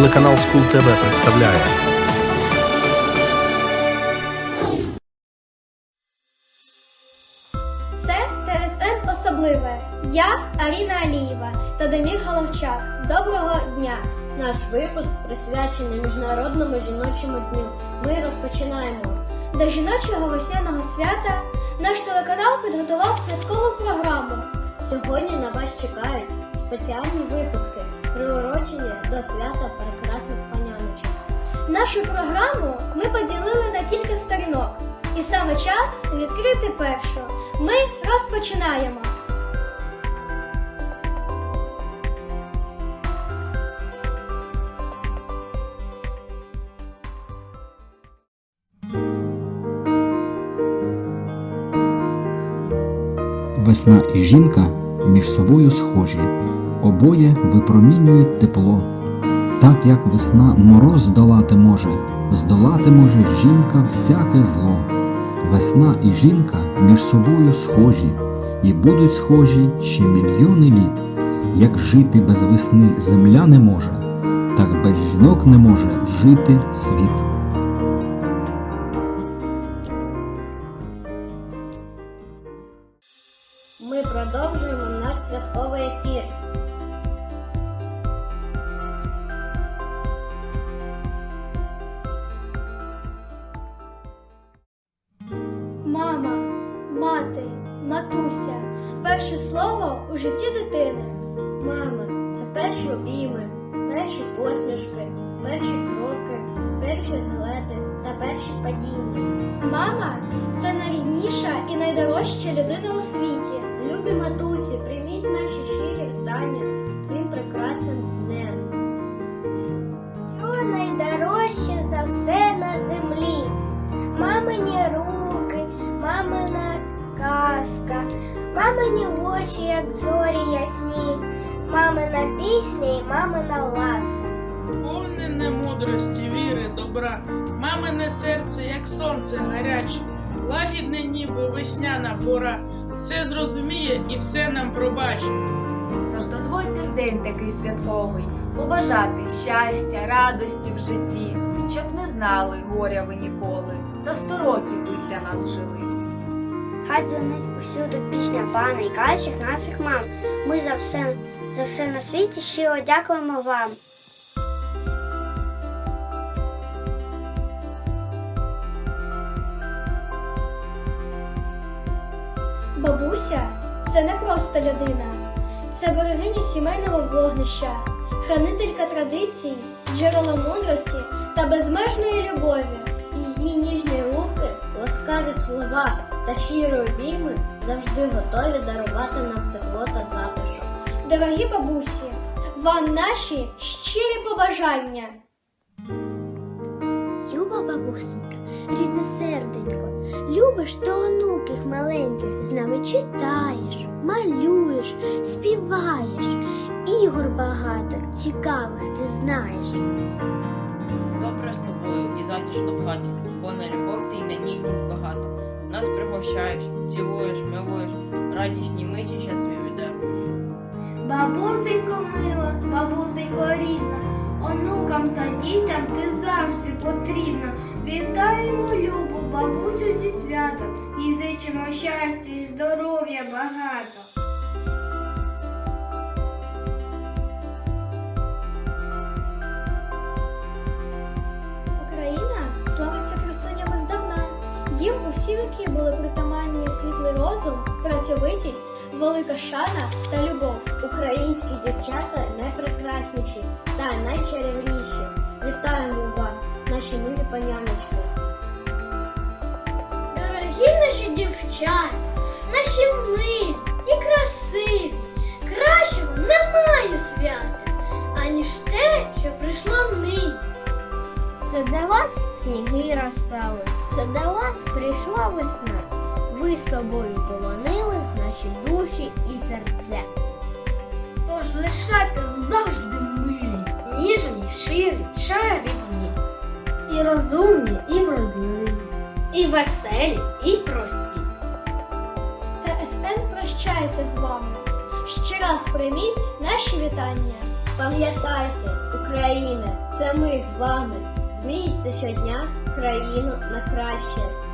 Телеканал Скул ТВ представляє Це ТСН особливе. Я Аріна Алієва та Демір Головчак. Доброго дня! Наш випуск присвячений Міжнародному жіночому дню. Ми розпочинаємо. До жіночого весняного свята наш телеканал підготував святкову програму. Сьогодні на вас чекають спеціальні випуски, приурочені до свята прекрасних паняночок. Нашу програму ми поділили на кілька сторінок. І саме час відкрити першу. Ми розпочинаємо. Весна і жінка між собою схожі, обоє випромінюють тепло. Так як весна мороз здолати може, здолати може жінка всяке зло. Весна і жінка між собою схожі, і будуть схожі ще мільйони літ. Як жити без весни земля не може, так без жінок не може жити світ. Ми продовжуємо наш святковий ефір. Матуся. Перше слово у житті дитини. Мама, це перші обійми, перші посмішки, перші кроки, перші злети та перші падіння. Мама це найрідніша і найдорожча людина у світі. Любі матусі, прийміть наші щирі вітання очі, як зорі ясні, мамина пісня і мамина ласка. Повнене мудрості, віри, добра, мамине серце, як сонце гаряче, лагідне ніби весняна пора, все зрозуміє і все нам пробачить. Тож дозвольте в день такий святковий побажати щастя, радості в житті, щоб не знали горя ви ніколи, та сто років ви для нас жили. Хай дзвонить усюди пісня пана і кращих наших мам. Ми за все, за все на світі щиро дякуємо вам. Бабуся це не просто людина, це берегиня сімейного вогнища, хранителька традицій, джерело мудрості та безмежної любові. Її ніжні руки, ласкаві слова та щирі обійми завжди готові дарувати нам тепло та затишок. Дорогі бабусі, вам наші щирі побажання. Люба бабусенька, рідне серденько, любиш то онуких маленьких, з нами читаєш, малюєш, співаєш, ігор багато, цікавих ти знаєш. Добре з тобою і затишно в хаті, бо на любов ти й на ніжність багато. Нас пригощаєш, цілуєш, милуєш, радісні миті щасливі віддаємо. Бабусенько мила, бабусенько рідна, онукам та дітям ти завжди потрібна. Вітаємо любу бабусю зі святом і зичимо щастя і здоров'я багато. Їм у всі віки були притаманні світлий розум, працьовитість, велика шана та любов. Українські дівчата найпрекрасніші та найчарівніші. Вітаємо вас, наші милі паняночки. Дорогі наші дівчата, наші милі і красиві, кращого немає свята, аніж те, що прийшло нині. Це для вас сніги розстали, це для вас прийшла весна. Ви собою полонили наші душі і серця. Тож лишайте завжди милі, ніжні, ширі, чарівні. І розумні, і вродливі, і веселі, і прості. Та СН прощається з вами. Ще раз прийміть наші вітання. Пам'ятайте, Україна, це ми з вами. Змінюйте щодня країну на краще.